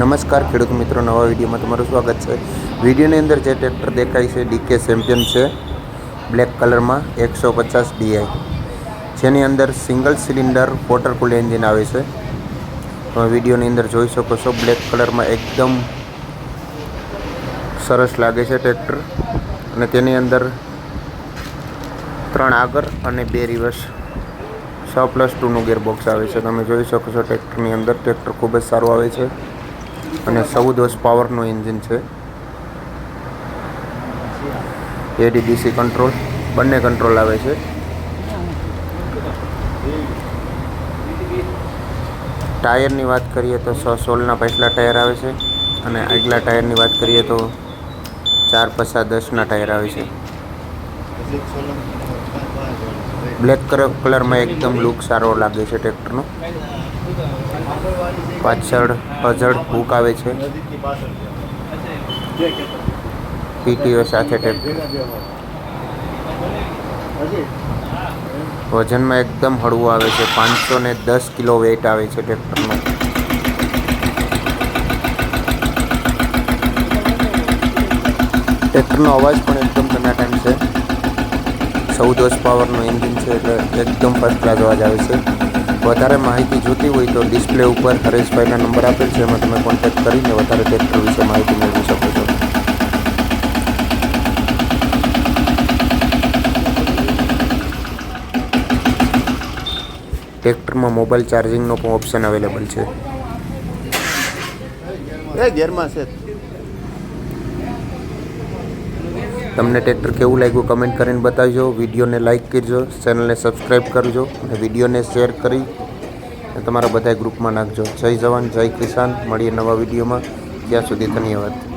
નમસ્કાર, ખેડૂત મિત્રો, નવા વિડીયોમાં તમારું સ્વાગત છે. વિડીયોની અંદર જે ટ્રેક્ટર દેખાય છે ડીકે ચેમ્પિયન છે. બ્લેક કલરમાં એકસો પચાસ ડીઆઈ જેની અંદર single cylinder water cool engine આવે છે. તમે વિડીયોની અંદર જોઈ શકો છો, બ્લેક કલરમાં એકદમ સરસ લાગે છે ટ્રેક્ટર. અને તેની અંદર ત્રણ આગળ અને બે રિવર્સ. છ પ્લસ ટુનું ગેરબોક્સ આવે છે. તમે જોઈ શકો છો, ટ્રેક્ટરની અંદર ટ્રેક્ટર ખૂબ જ સારું આવે છે. અને ચૌદ હોર્સ પાવરનું એન્જિન છે. એડીડીસી કંટ્રોલ બંને કંટ્રોલ આવે છે. ટાયરની વાત કરીએ તો સો સોળના પાછલા ટાયર આવે છે અને આગલા ટાયરની વાત કરીએ તો ચાર પચાસ દસના ટાયર આવે છે. બ્લેક કલરમાં એકદમ લુક સારો લાગે છે ટ્રેક્ટરનો પાછળ અજળ હૂક આવે છે. પીટીઓ સાથે ટ્રેક્ટર વજનમાં એકદમ હળવું આવે છે. પાંચસો ને દસ કિલો વેઇટ આવે છે ટ્રેક્ટરનો ટ્રેક્ટરનો અવાજ પણ એકદમ ટનાટન છે. ચૌદ હોર્સ પાવરનું એન્જિન છે એટલે એકદમ ફર્સ્ટ ક્લાસ અવાજ આવે છે. વધારે માહિતી જોતી હોય તો ડિસ્પ્લે ઉપર હરેશભાઈના નંબર આપેલ છે, એમાં તમે કોન્ટેક્ટ કરીને વધારે ટ્રેક્ટર વિશે માહિતી મેળવી શકો છો. ટ્રેક્ટરમાં મોબાઈલ ચાર્જિંગનો પણ ઓપ્શન અવેલેબલ છે. એ ગેરમાં છે. તમને ટ્રેક્ટર કેવું લાગ્યું કમેન્ટ કરીને બતાવજો. વિડીયોને લાઇક કરજો ચેનલને સબસ્ક્રાઈબ કરજો અને વિડીયોને શેર કરી અને તમારા બધા ગ્રુપમાં નાખજો. જય જવાન, જય કિસાન. મળીએ નવા વિડીયોમાં. ત્યાં સુધી ધન્યવાદ.